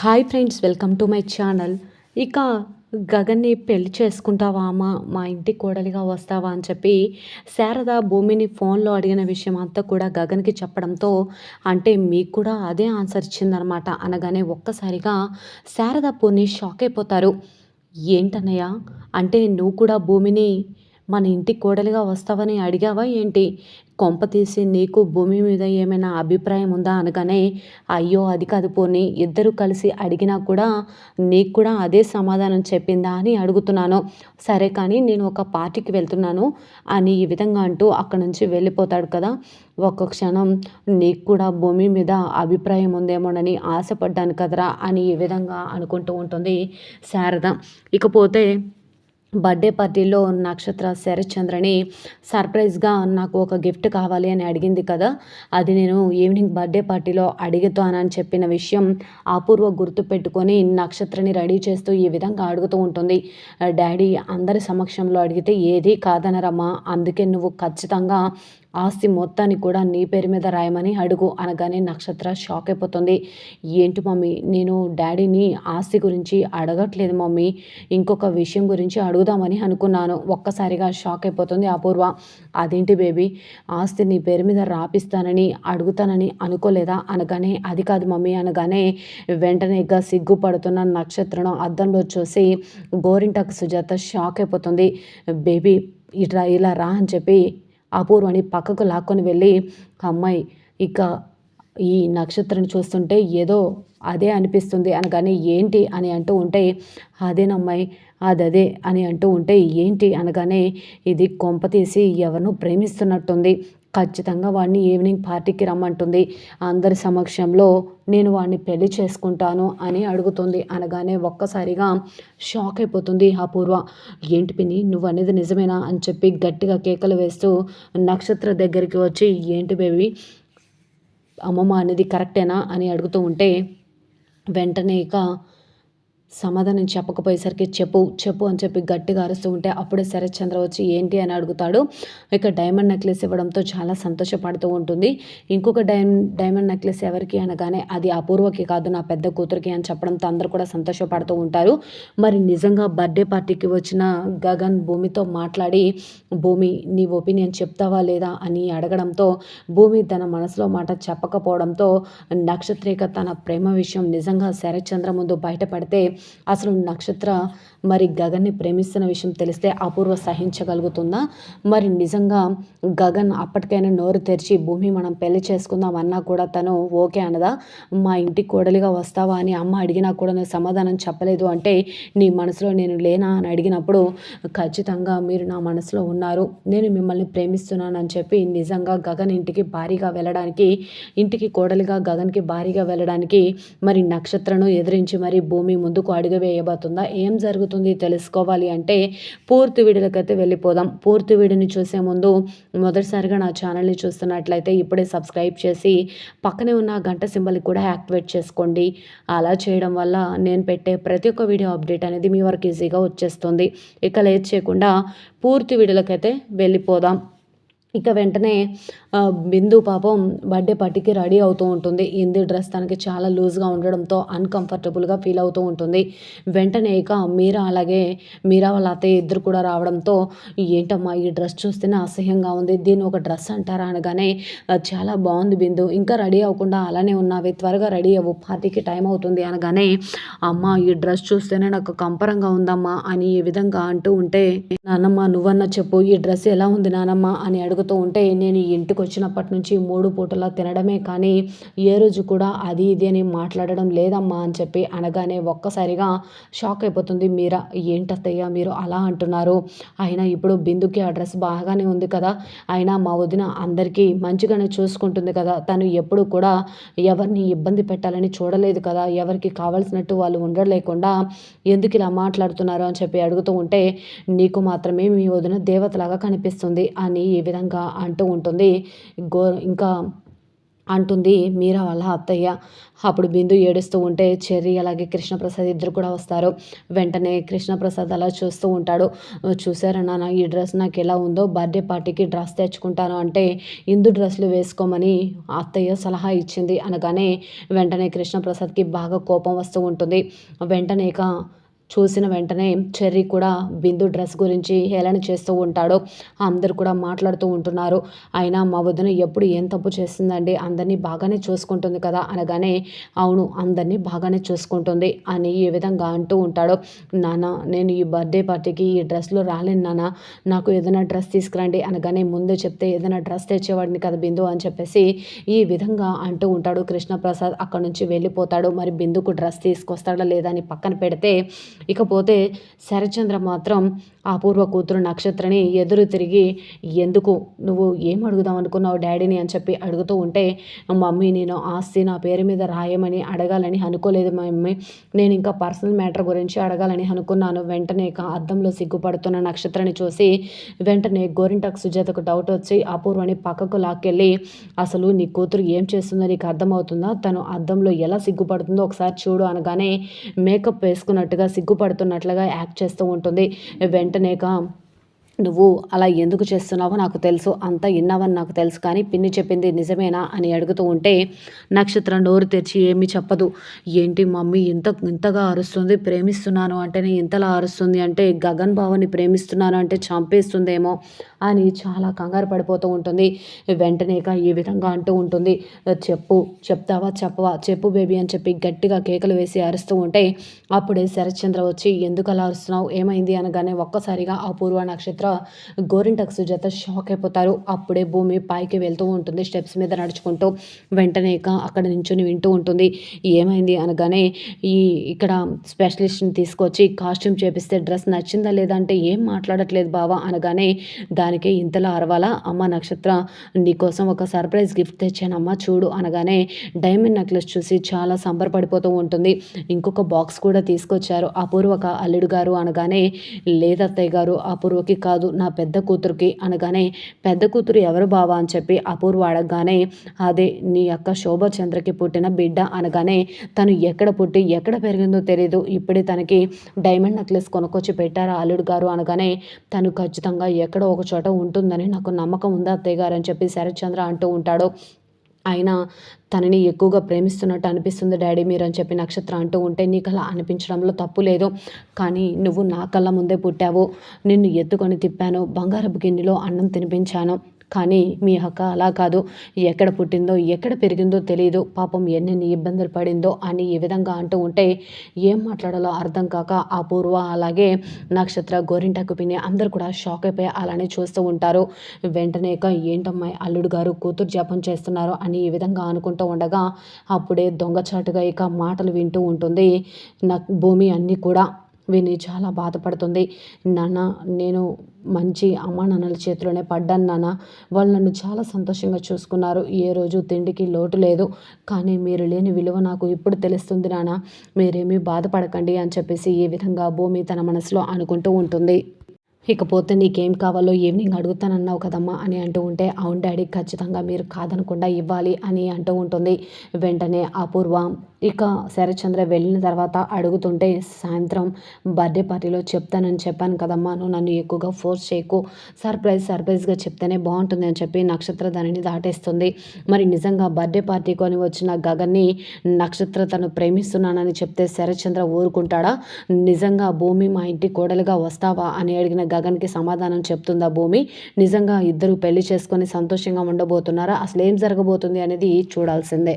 Hi friends welcome to my channel. ఇక గగన్ని పెళ్ళి చేసుకుంటావా అమ్మా? మా ఇంటి కోడలిగా వస్తావా అని చెప్పి శారద భూమిని ఫోన్లో అడిగిన విషయం అంతా కూడా గగన్కి చెప్పడంతో అంటే మీకు కూడా అదే ఆన్సర్ ఇచ్చిందనమాట అనగానే ఒక్కసారిగా శారద పూర్ణి షాక్ అయిపోతారు. ఏంటన్నయ్య? అంటే నువ్వు కూడా భూమిని మన ఇంటి కోడలిగా వస్తావని అడిగావా ఏంటి? కొంప తీసి నీకు భూమి మీద ఏమైనా అభిప్రాయం ఉందా అనగానే అయ్యో అది కాదు పోనీ ఇద్దరు కలిసి అడిగినా కూడా నీకు కూడా అదే సమాధానం చెప్పిందా అని అడుగుతున్నాను. సరే కానీ నేను ఒక పార్టీకి వెళ్తున్నాను అని ఈ విధంగా అంటూ అక్కడ నుంచి వెళ్ళిపోతాడు కదా. ఒక్క క్షణం నీకు కూడా భూమి మీద అభిప్రాయం ఉందేమోనని ఆశపడ్డాను కదరా అని ఈ విధంగా అనుకుంటూ ఉంటుంది శారద. ఇకపోతే బర్త్డే పార్టీలో నక్షత్ర శరత్చంద్రని సర్ప్రైజ్గా నాకు ఒక గిఫ్ట్ కావాలి అని అడిగింది కదా అది నేను ఈవినింగ్ బర్త్డే పార్టీలో అడుగుతానని చెప్పిన విషయం అపూర్వ గుర్తు పెట్టుకొని నక్షత్రని రెడీ చేస్తూ ఈ విధంగా అడుగుతూ ఉంటుంది. డాడీ అందరి సమక్షంలో అడిగితే ఏది కాదనరమ్మా అందుకే నువ్వు ఖచ్చితంగా ఆస్తి మొత్తాన్ని కూడా నీ పేరు మీద రాయమని అడుగు అనగానే నక్షత్ర షాక్ అయిపోతుంది. ఏంటి మమ్మీ? నేను డాడీని ఆస్తి గురించి అడగట్లేదు మమ్మీ. ఇంకొక విషయం గురించి అడుగుదామని అనుకున్నాను. ఒక్కసారిగా షాక్ అయిపోతుంది అపూర్వ. అదేంటి బేబీ? ఆస్తి నీ పేరు మీద రాపిస్తానని అడుగుతానని అనుకోలేదా? అనగానే అది కాదు మమ్మీ అనగానే వెంటనేగా సిగ్గుపడుతున్న నక్షత్రం అద్దంలో చూసి గోరింటకు సుజాత షాక్ అయిపోతుంది. బేబీ ఇట్లా ఇలా రా అని చెప్పి అపూర్వని పక్కకు లాక్కొని వెళ్ళి అమ్మాయి ఇక ఈ నక్షత్రం చూస్తుంటే ఏదో అదే అనిపిస్తుంది అనగానే ఏంటి అని అంటూ ఉంటే అదేనమ్మాయి అదదే అని అంటూ ఉంటే ఏంటి అనగానే ఇది కొంప తీసి ఎవరినో ప్రేమిస్తున్నట్టుంది. ఖచ్చితంగా వాడిని ఈవినింగ్ పార్టీకి రమ్మంటుంది. అందరి సమక్షంలో నేను వాడిని పెళ్ళి చేసుకుంటాను అని అడుగుతుంది. అనగానే ఒక్కసారిగా షాక్ అయిపోతుంది అపూర్వ. ఏంటి పిని నువ్వు అనేది నిజమేనా అని చెప్పి గట్టిగా కేకలు వేస్తూ నక్షత్ర దగ్గరికి వచ్చి ఏంటి బేబీ అమ్మమ్మ అనేది కరెక్టేనా అని అడుగుతూ ఉంటే వెంటనే ఇక సమాధానం చెప్పకపోయేసరికి చెప్పు చెప్పు అని చెప్పి గట్టిగా అరుస్తూ ఉంటే అప్పుడే శరత్చంద్ర వచ్చి ఏంటి అని అడుగుతాడు. ఇక డైమండ్ నెక్లెస్ ఇవ్వడంతో చాలా సంతోషపడుతూ ఉంటుంది. ఇంకొక డై డైమండ్ నెక్లెస్ ఎవరికి అనగానే అది అపూర్వకి కాదు నా పెద్ద కూతురికి అని చెప్పడంతో అందరూ కూడా సంతోషపడుతూ ఉంటారు. మరి నిజంగా బర్త్డే పార్టీకి వచ్చిన గగన్ భూమితో మాట్లాడి భూమి నీ ఒపీనియన్ చెప్తావా లేదా అని అడగడంతో భూమి తన మనసులో మాట చెప్పకపోవడంతో నక్షత్రిక తన ప్రేమ విషయం నిజంగా శరత్చంద్ర ముందు బయటపడితే అసలు నక్షత్ర మరి గగన్ని ప్రేమిస్తున్న విషయం తెలిస్తే అపూర్వ సహించగలుగుతుందా? మరి నిజంగా గగన్ అప్పటికైనా నోరు తెరిచి భూమి మనం పెళ్ళి చేసుకుందాం అన్నా కూడా తను ఓకే అనదా? మా ఇంటికి కోడలిగా వస్తావా అని అమ్మ అడిగినా కూడా నేను సమాధానం చెప్పలేదు అంటే నీ మనసులో నేను లేనా అని అడిగినప్పుడు ఖచ్చితంగా మీరు నా మనసులో ఉన్నారు. నేను మిమ్మల్ని ప్రేమిస్తున్నానని చెప్పి నిజంగా గగన్ ఇంటికి భారీగా వెళ్ళడానికి ఇంటికి కోడలిగా గగన్కి భారీగా వెళ్ళడానికి మరి నక్షత్రను ఎదిరించి మరి భూమి ముందుకు అడుగు వేయబోతుందా? ఏం జరుగుతుంది తెలుసుకోవాలి అంటే పూర్తి వీడియోలకైతే వెళ్ళిపోదాం. పూర్తి వీడియోని చూసే ముందు మొదటిసారిగా నా ఛానల్ని చూస్తున్నట్లయితే ఇప్పుడే సబ్స్క్రైబ్ చేసి పక్కనే ఉన్న గంట సింబల్ని కూడా యాక్టివేట్ చేసుకోండి. అలా చేయడం వల్ల నేను పెట్టే ప్రతి ఒక్క వీడియో అప్డేట్ అనేది మీ వరకు ఈజీగా వచ్చేస్తుంది. ఇక లేట్ చేయకుండా పూర్తి వీడియోలకైతే వెళ్ళిపోదాం. ఇక వెంటనే బిందు పాపం బర్త్డే పార్టీకి రెడీ అవుతూ ఉంటుంది. ఇంది డ్రెస్ తనకి చాలా లూజ్గా ఉండడంతో అన్కంఫర్టబుల్గా ఫీల్ అవుతూ ఉంటుంది. వెంటనే ఇక మీరా అలాగే మీరా వాళ్ళ అత్తయ్య ఇద్దరు కూడా రావడంతో ఏంటమ్మా ఈ డ్రెస్ చూస్తేనే అసహ్యంగా ఉంది. దీన్ని ఒక డ్రెస్ అంటారా? అనగానే చాలా బాగుంది బిందు. ఇంకా రెడీ అవ్వకుండా అలానే ఉన్నావి. త్వరగా రెడీ అవ్వు. పార్టీకి టైం అవుతుంది. అనగానే అమ్మ ఈ డ్రెస్ చూస్తేనే నాకు కంపరంగా ఉందమ్మా అని ఈ విధంగా అంటూ ఉంటే నానమ్మ నువ్వన్నా చెప్పు. ఈ డ్రెస్ ఎలా ఉంది నానమ్మ? అని అడుగుతూ ఉంటే నేను ఇంటికి ఇంటికి వచ్చినప్పటి నుంచి మూడు పూటలా తినడమే కానీ ఏ రోజు కూడా అది ఇది అని మాట్లాడడం లేదమ్మా అని చెప్పి అనగానే ఒక్కసారిగా షాక్ అయిపోతుంది. మీరా ఏంటత్తయ్య మీరు అలా అంటున్నారు? అయినా ఇప్పుడు బిందుకి ఆ డ్రెస్ బాగానే ఉంది కదా? అయినా మా వదిన అందరికీ మంచిగానే చూసుకుంటుంది కదా? తను ఎప్పుడు కూడా ఎవరిని ఇబ్బంది పెట్టాలని చూడలేదు కదా? ఎవరికి కావాల్సినట్టు వాళ్ళు ఉండలేకుండా ఎందుకు ఇలా మాట్లాడుతున్నారు? అని చెప్పి అడుగుతూ ఉంటే నీకు మాత్రమే మీ వదిన దేవతలాగా కనిపిస్తుంది అని ఈ విధంగా అంటూ ఉంటుంది. గో ఇంకా అంటుంది మీరా వాళ్ళ అత్తయ్య? అప్పుడు బిందు ఏడుస్తూ ఉంటే చెర్రి అలాగే కృష్ణప్రసాద్ ఇద్దరు కూడా వస్తారు. వెంటనే కృష్ణప్రసాద్ అలా చూస్తూ ఉంటాడు. చూసారా నాన్న ఈ డ్రెస్ నాకు ఎలా ఉందో? బర్త్డే పార్టీకి డ్రెస్ తెచ్చుకుంటాను అంటే ఇందు డ్రెస్సులు వేసుకోమని అత్తయ్య సలహా ఇచ్చింది. అనగానే వెంటనే కృష్ణప్రసాద్కి బాగా కోపం వస్తూ ఉంటుంది. వెంటనే ఇక చూసిన వెంటనే చెర్రీ కూడా బిందు డ్రెస్ గురించి హేళన చేస్తూ ఉంటాడు. అందరు కూడా మాట్లాడుతూ ఉంటున్నారు. అయినా మా వదిన ఎప్పుడు ఏం తప్పు చేస్తుందండి? అందరినీ బాగానే చూసుకుంటుంది కదా అనగానే అవును అందరినీ బాగానే చూసుకుంటుంది అని ఈ విధంగా అంటూ ఉంటాడు. నాన్న నేను ఈ బర్త్డే పార్టీకి ఈ డ్రెస్లో రాలేను నాన్న నాకు ఏదైనా డ్రెస్ తీసుకురండి అనగానే ముందు చెప్తే ఏదైనా డ్రెస్ తెచ్చేవాడిని కదా బిందు అని చెప్పేసి ఈ విధంగా అంటూ ఉంటాడు. కృష్ణప్రసాద్ అక్కడ నుంచి వెళ్ళిపోతాడు. మరి బిందుకు డ్రెస్ తీసుకొస్తాడా లేదా అని పక్కన పెడితే ఇకపోతే శరచంద్ర మాత్రం అపూర్వ కూతురు నక్షత్రని ఎదురు తిరిగి ఎందుకు? నువ్వు ఏం అడుగుదాం అనుకున్నావు డాడీని? అని చెప్పి అడుగుతూ ఉంటే మమ్మీ నేను ఆస్తి నా పేరు మీద రాయమని అడగాలని అనుకోలేదు మమ్మీ. నేను ఇంకా పర్సనల్ మ్యాటర్ గురించి అడగాలని అనుకున్నాను. వెంటనే అద్దంలో సిగ్గుపడుతున్న నక్షత్రని చూసి వెంటనే గోరింటకు సుజాతకు డౌట్ వచ్చి అపూర్వని పక్కకు లాక్కెళ్ళి అసలు నీ కూతురు ఏం చేస్తుందో నీకు అర్థమవుతుందా? తను అద్దంలో ఎలా సిగ్గుపడుతుందో ఒకసారి చూడు అనగానే మేకప్ వేసుకున్నట్టుగా సిగ్గుపడుతున్నట్లుగా యాక్ట్ చేస్తూ ఉంటుంది. వెంటనే వెంటనేగా నువ్వు అలా ఎందుకు చేస్తున్నావో నాకు తెలుసు అంత విన్నావని నాకు తెలుసు కానీ పిన్ని చెప్పింది నిజమేనా అని అడుగుతూ ఉంటే నక్షత్రం నోరు తెరిచి ఏమీ చెప్పదు. ఏంటి మమ్మీ ఇంత ఇంతగా అరుస్తుంది ప్రేమిస్తున్నాను అంటేనే ఇంతలా అరుస్తుంది అంటే గగన్ బావని ప్రేమిస్తున్నాను అంటే చంపేస్తుందేమో అని చాలా కంగారు పడిపోతూ ఉంటుంది. వెంటనేక ఈ విధంగా అంటూ ఉంటుంది. చెప్పు చెప్తావా చెప్పవా? చెప్పు బేబీ అని చెప్పి గట్టిగా కేకలు వేసి అరుస్తూ ఉంటే అప్పుడే శరత్చంద్ర వచ్చి ఎందుకు అలా అరుస్తున్నావు? ఏమైంది? అనగానే ఒక్కసారిగా అపూర్వ నక్షత్రం గోరింటకు సుజాత షాక్ అయిపోతారు. అప్పుడే భూమి పైకి వెళ్తూ ఉంటుంది. స్టెప్స్ మీద నడుచుకుంటూ వెంటనే అక్కడ నించుని వింటూ ఉంటుంది. ఏమైంది అనగానే ఈ ఇక్కడ స్పెషలిస్ట్ని తీసుకొచ్చి కాస్ట్యూమ్ చేపిస్తే డ్రెస్ నచ్చిందా లేదా అంటే ఏం మాట్లాడట్లేదు బావా అనగానే దానికి ఇంతలా అరవాలా? అమ్మ నక్షత్ర నీకోసం ఒక సర్ప్రైజ్ గిఫ్ట్ తెచ్చానమ్మా చూడు అనగానే డైమండ్ నెక్లెస్ చూసి చాలా సంబరపడిపోతూ ఉంటుంది. ఇంకొక బాక్స్ కూడా తీసుకొచ్చారు అపూర్వక అల్లుడు గారు అనగానే లేదత్తయ్య గారు అపూర్వకి కాదు నా పెద్ద కూతురుకి అనగానే పెద్ద కూతురు ఎవరు బావా? అని చెప్పి అపూర్వ అడగగానే అదే నీ అక్క శోభచంద్రకి పుట్టిన బిడ్డ అనగానే తను ఎక్కడ పుట్టి ఎక్కడ పెరిగిందో తెలియదు ఇప్పుడే తనకి డైమండ్ నెక్లెస్ కొనుక్కొచ్చి పెట్టారా అల్లుడు గారు అనగానే తను ఖచ్చితంగా ఎక్కడో ఒక చోట ఉంటుందని నాకు నమ్మకం ఉందా అత్తయ్య గారు అని చెప్పి శరత్చంద్ర అంటూ ఉంటాడు. ఆయన తనని ఎక్కువగా ప్రేమిస్తున్నట్టు అనిపిస్తుంది డాడీ మీరు అని చెప్పి నక్షత్ర అంటూ ఉంటే నీకు అలా అనిపించడంలో తప్పు లేదు. కానీ నువ్వు నా కళ్ళ ముందే పుట్టావు. నిన్ను ఎత్తుకొని తిప్పాను. బంగారపు గిన్నెలో అన్నం తినిపించాను. కానీ మీ అక్క అలా కాదు. ఎక్కడ పుట్టిందో ఎక్కడ పెరిగిందో తెలియదు పాపం ఎన్నెన్ని ఇబ్బందులు పడిందో అని ఈ విధంగా అంటూ ఉంటే ఏం మాట్లాడాలో అర్థం కాక అపూర్వ అలాగే నక్షత్ర గోరింటకు పిన్ని అందరు కూడా షాక్ అయిపోయి అలానే చూస్తూ ఉంటారు. వెంటనే ఏంటమ్మాయి అల్లుడు గారు కూతురు జపం చేస్తున్నారు అని ఈ విధంగా అనుకుంటూ ఉండగా అప్పుడే దొంగచాటుగా ఇక మాటలు వింటూ ఉంటుంది. నాకు భూమి అన్నీ కూడా విని చాలా బాధపడుతుంది. నాన్న నేను మంచి అమ్మ నాన్నల చేతిలోనే పడ్డాను నాన్న. వాళ్ళు నన్ను చాలా సంతోషంగా చూసుకున్నారు. ఏ రోజు తిండికి లోటు లేదు. కానీ మీరు లేని విలువ నాకు ఇప్పుడు తెలుస్తుంది నాన్న. మీరేమీ బాధపడకండి అని చెప్పేసి ఈ విధంగా భూమి తన మనసులో అనుకుంటూ ఉంటుంది. ఇకపోతే నీకేం కావాలో ఈవినింగ్ అడుగుతానన్నావు కదమ్మా అని అంటూ ఉంటే అవును డాడీ ఖచ్చితంగా మీరు కాదనకుండా ఇవ్వాలి అని అంటూ ఉంటుంది. వెంటనే అపూర్వ ఇక శరత్చంద్ర వెళ్ళిన తర్వాత అడుగుతుంటే సాయంత్రం బర్త్డే పార్టీలో చెప్తానని చెప్పాను కదమ్మా నువ్వు నన్ను ఎక్కువగా ఫోర్స్ చేయకు. సర్ప్రైజ్ సర్ప్రైజ్గా చెప్తేనే బాగుంటుంది అని చెప్పి నక్షత్ర దానిని దాటేస్తుంది. మరి నిజంగా బర్త్డే పార్టీ కొని వచ్చిన గగన్ని నక్షత్ర తను ప్రేమిస్తున్నానని చెప్తే శరత్చంద్ర ఊరుకుంటాడా? నిజంగా భూమి మా ఇంటి కోడలుగా వస్తావా అని అడిగిన గగన్కి సమాధానం చెప్తుందా భూమి? నిజంగా ఇద్దరు పెళ్ళి చేసుకొని సంతోషంగా ఉండబోతున్నారా? అసలు ఏం జరగబోతుంది అనేది చూడాల్సిందే.